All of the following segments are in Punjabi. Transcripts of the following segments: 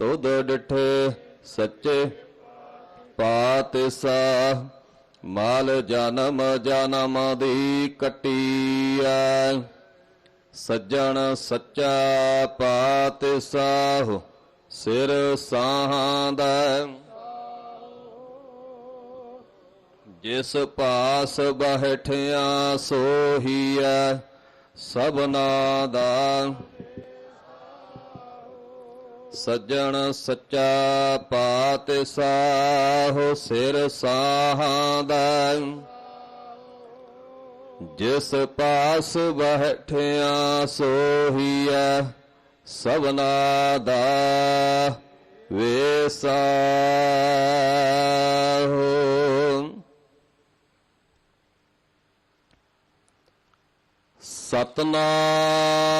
ਤੁਧ ਡਿਠੇ ਸੱਚੇ ਪਾਤਸਾ, ਮਾਲ ਜਨਮ ਜਨਮ ਦੀ ਕਟਿਐ ਸੱਜਣ ਸੱਚਾ ਪਾਤਿਸ਼ਾਹ ਸਿਰ ਸਾਹਾਂਦਾ ਜਿਸ ਪਾਸ ਬਹਿਠਿਆ ਸੋਹੀਐ, ਸਭਨਾ ਦਾ। ਸੱਜਣ ਸੱਚਾ ਪਾਤਸਾਹ ਸਿਰ ਸਾਹਾਂਦਾ। ਜਿਸ ਪਾਸ ਬਹਿਠਿਆ ਸੋਹੀਐ ਸਭਨਾ ਦਾ ਵੇਸਾ ਸਤਨਾਮ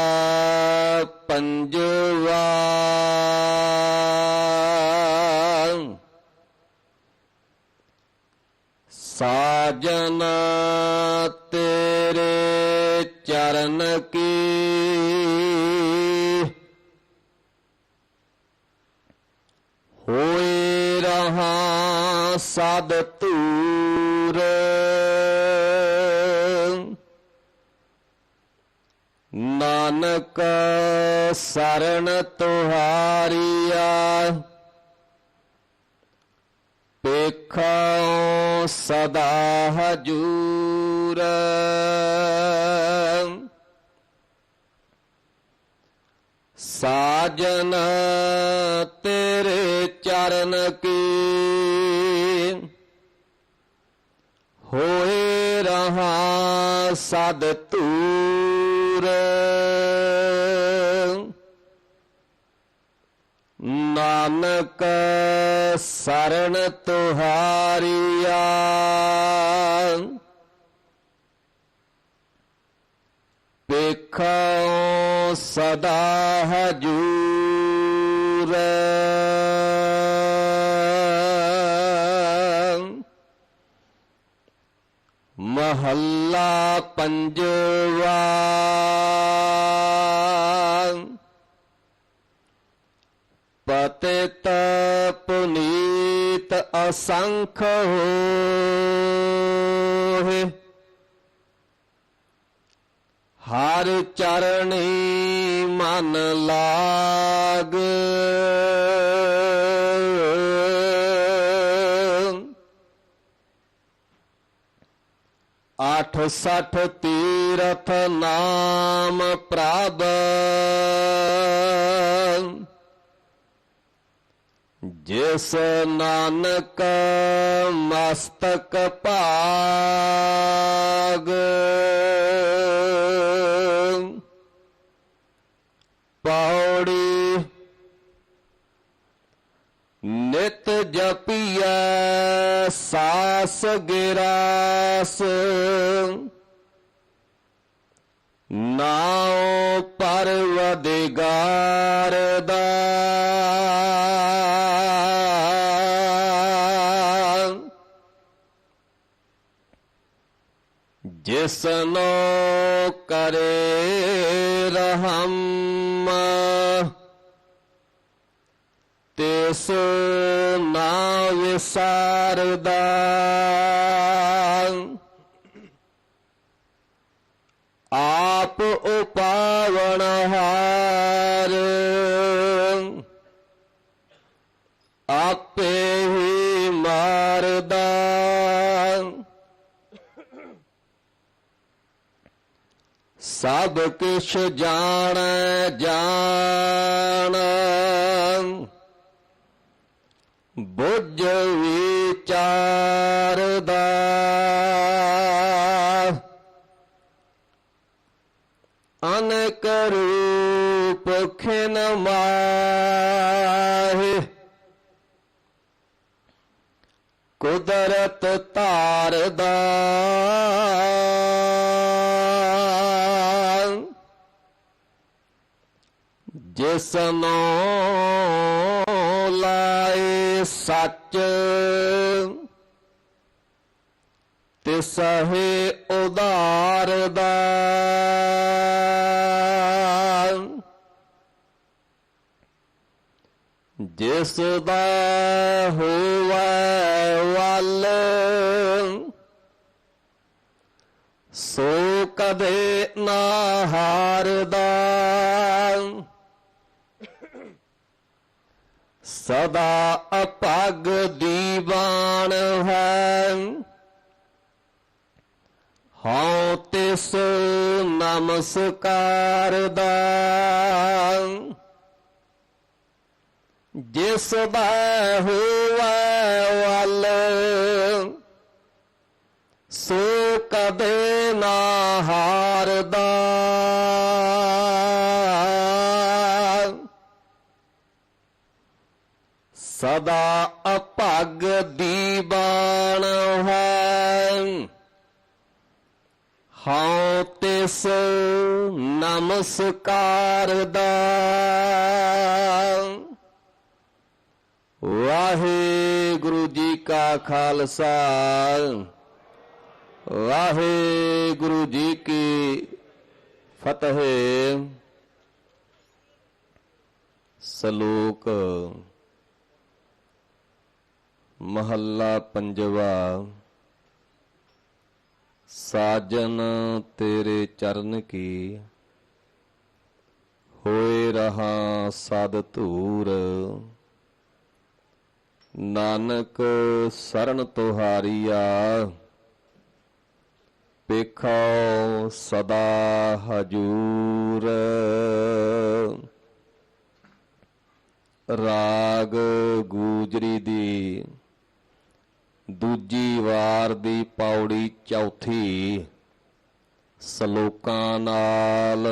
ਸਾਜਨ ਤੇਰੇ ਚਰਨ ਕੀ? ਹੋਏ ਰਹਾ ਸਦ ਤੂਰ ਨਾਨਕ ਸਰਣ ਤੁਹਾਰੀਆ। ਪੇਖਾਂ ਸਦਾ ਹਜੂਰ। ਸਾਜਨ ਤੇਰੇ ਚਰਨ ਕੀ ਹੋਏ ਰਹਾ ਸਦ ਤੂੰ ਨਾਨਕ ਸਰਣ ਤੁਹਾਰੀਆ। ਪੇਖਾਂ ਸਦਾ ਹਜੂਰ। ਮਹੱਲਾ ਪੰਜਵਾ। ਪਤਿਤ ਪੁਨੀਤ ਅਸੰਖ ਹੋਏ। ਹਰ ਚਰਣੀ ਮਨ ਲਾਗ। ਆਠ ਸਠ ਤੀਰਥ ਨਾਮ ਪ੍ਰਭ। ਜਿਸ ਨਾਨਕ ਮਸਤਕ ਭਾਗ। ਪੌੜੀ ਨਿਤ ਜਪੀਐ ਸਾਸ ਗਿਰਾਸ। ਨਾਉ ਪਰਵਦਿਗਾਰ ਦਾ। ਜਿਸਨੋ ਕਰੇ ਰਹਮ ਤਿਸ ਨਾ ਵਿਸਾਰਦਾ। ਆਪ ਉਪਾਵਣ ਹਾਰ ਸਭ ਕੁਛ ਜਾਣੈ ਜਾਣ। ਬੁੱਝ ਵਿਚਾਰਦਾ ਅਨੇਕ ਰੂਪ ਖਿਨ ਮਾਹੇ। ਕੁਦਰਤ ਧਾਰਦਾ ਜਿਸ ਲਾਏ ਸੱਚ ਤਿਸ ਹੀ ਉਧਾਰਦਾ ਜਿਸ ਦਾ ਹੋਵੇ ਵੱਲ ਸੋ ਕਦੇ ਨਾ ਹਾਰਦਾ। ਸਦਾ ਅਪਗ ਦੀਵਾਨ ਹੈ। ਹਉ ਤਿਸ ਨਮਸਕਾਰ ਦਾ। ਜਿਸ ਦਾ ਹੋਵੇ ਵੱਲ, ਸੋ ਕਦੇ ਨਾ ਹਾਰਦਾ ਸਦਾ ਅਭਗ ਦੀਵਾਨ ਹੈ। ਹਉ ਤਿਸ ਨਮਸਕਾਰ ਦਾ। ਵਾਹਿਗੁਰੂ ਜੀ ਕਾ ਖਾਲਸਾ। ਵਾਹਿਗੁਰੂ ਜੀ ਕੀ ਫਤਿਹ। ਸਲੋਕ ਮਹੱਲਾ ਪੰਜਵਾ, ਸਾਜਨ ਤੇਰੇ ਚਰਨ ਕੀ, ਹੋਏ ਰਹਾ ਸਦ ਧੂਰ। ਨਾਨਕ ਸਰਨ ਤੁਹਾਰੀਆ, ਪੇਖੋ ਸਦਾ ਹਜੂਰ। ਰਾਗ ਗੂਜਰੀ ਦੀ ਦੂਜੀ ਵਾਰ ਦੀ ਪੌੜੀ ਚੌਥੀ ਸ਼ਲੋਕਾਂ ਨਾਲ